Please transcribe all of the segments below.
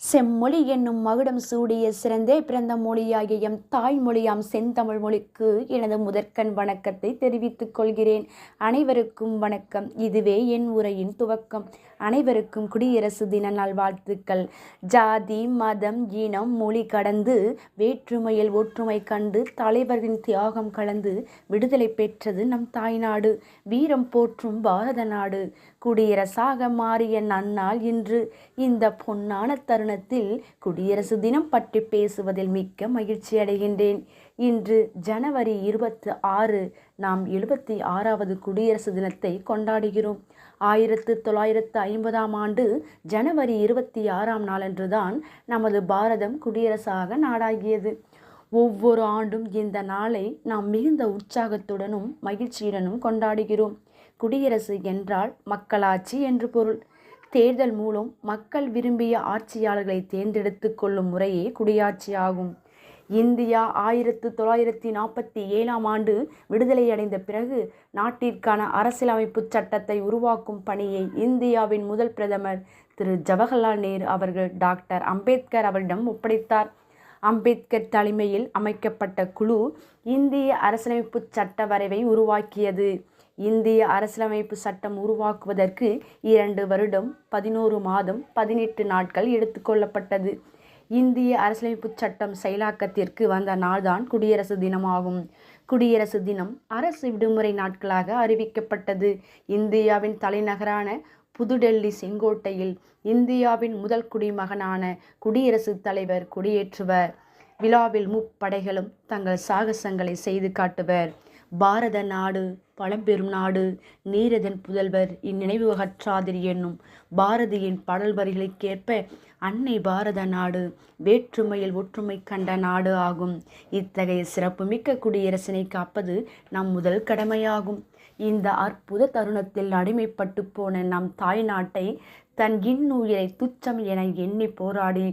செம்மொழி என்னும் மகுடம் சூடிய சிறந்தே பிறந்த மொழியாகிய எம் தாய்மொழியாம் செந்தமிழ் மொழிக்கு எனது முதற்கண் வணக்கத்தை தெரிவித்துக் கொள்கிறேன். அனைவருக்கும் வணக்கம். இதுவே என் உரையின் துவக்கம். அனைவருக்கும் குடியரசு தின நல்வாழ்த்துக்கள். ஜாதி மதம் இனம் மொழி கடந்து வேற்றுமையில் ஒற்றுமை கண்டு தலைவர்களின் தியாகம் கலந்து விடுதலை பெற்றது நம் தாய்நாடு. வீரம் போற்றும் பாரத நாடு. குடியரசாக மாறிய நன்னால் இன்று. இந்த பொன்னான தருணத்தில் குடியரசு தினம் பற்றி பேசுவதில் மிக்க மகிழ்ச்சி அடைகின்றேன். இன்று ஜனவரி இருபத்தி ஆறு நாம் எழுபத்தி ஆறாவது குடியரசு தினத்தை கொண்டாடுகிறோம். ஆயிரத்து தொள்ளாயிரத்து ஐம்பதாம் ஆண்டு ஜனவரி இருபத்தி ஆறாம் நாளன்றுதான் நமது பாரதம் குடியரசாக நாடாகியது. ஒவ்வொரு ஆண்டும் இந்த நாளை நாம் மிகுந்த உற்சாகத்துடனும் மகிழ்ச்சியுடனும் கொண்டாடுகிறோம். குடியரசு என்றால் மக்களாட்சி என்று பொருள். தேர்தல் மூலம் மக்கள் விரும்பிய ஆட்சியாளர்களை தேர்ந்தெடுத்து கொள்ளும் முறையே குடியாட்சி ஆகும். இந்தியா ஆயிரத்து தொள்ளாயிரத்தி நாற்பத்தி ஏழாம் ஆண்டு விடுதலையடைந்த பிறகு நாட்டிற்கான அரசியலமைப்பு சட்டத்தை உருவாக்கும் பணியை இந்தியாவின் முதல் பிரதமர் திரு. ஜவஹர்லால் நேரு அவர்கள் டாக்டர் அம்பேத்கர் அவரிடம் ஒப்படைத்தார். அம்பேத்கர் தலைமையில் அமைக்கப்பட்ட குழு இந்திய அரசியலமைப்பு சட்ட வரைவை உருவாக்கியது. இந்திய அரசியலமைப்பு சட்டம் உருவாக்குவதற்கு இரண்டு வருடம் பதினோரு மாதம் பதினெட்டு நாட்கள் எடுத்துக்கொள்ளப்பட்டது இந்திய அரசியலமைப்பு சட்டம் செயலாக்கத்திற்கு வந்த நாள்தான் குடியரசு தினமாகும். குடியரசு தினம் அரசு விடுமுறை நாட்களாக அறிவிக்கப்பட்டது. இந்தியாவின் தலைநகரான புதுடெல்லி செங்கோட்டையில் இந்தியாவின் முதல் குடிமகனான குடியரசுத் தலைவர் கொடியேற்றுவர். விழாவில் முப்படைகளும் தங்கள் சாகசங்களை செய்து காட்டுவர். பாரத நாடு பழம்பெரும் நாடு நீரதன் புதல்வர் இந்நினைவு அகற்றாதிரி என்னும் பாரதியின் பாடல் வரிகளுக்கேற்ப அன்னை பாரத நாடு வேற்றுமையில் ஒற்றுமை கண்ட நாடு ஆகும். இத்தகைய சிறப்புமிக்க குடியரசினை காப்பது நம் முதல் கடமையாகும். இந்த அற்புத தருணத்தில் அடிமைப்பட்டு போன நம் தாய் நாட்டை தன் இன்னுயிரை துச்சம் என எண்ணி போராடி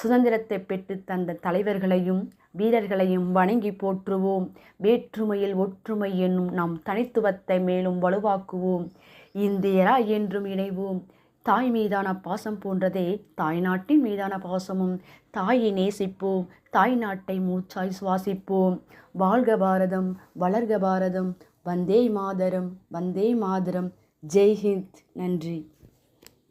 சுதந்திரத்தை பெற்று தந்த தலைவர்களையும் வீரர்களையும் வணங்கி போற்றுவோம். வேற்றுமையில் ஒற்றுமை என்னும் நம் தனித்துவத்தை மேலும் வலுவாக்குவோம். இந்தியரா என்றும் இணைவோம். தாய் மீதான பாசம் போன்றதே தாய் நாட்டின் மீதான பாசமும். தாயை நேசிப்போம். தாய் நாட்டை மூச்சாய் சுவாசிப்போம். வாழ்க பாரதம் வளர்க பாரதம். வந்தே மாதரம் வந்தே மாதரம். ஜெய்ஹிந்த் நன்றி.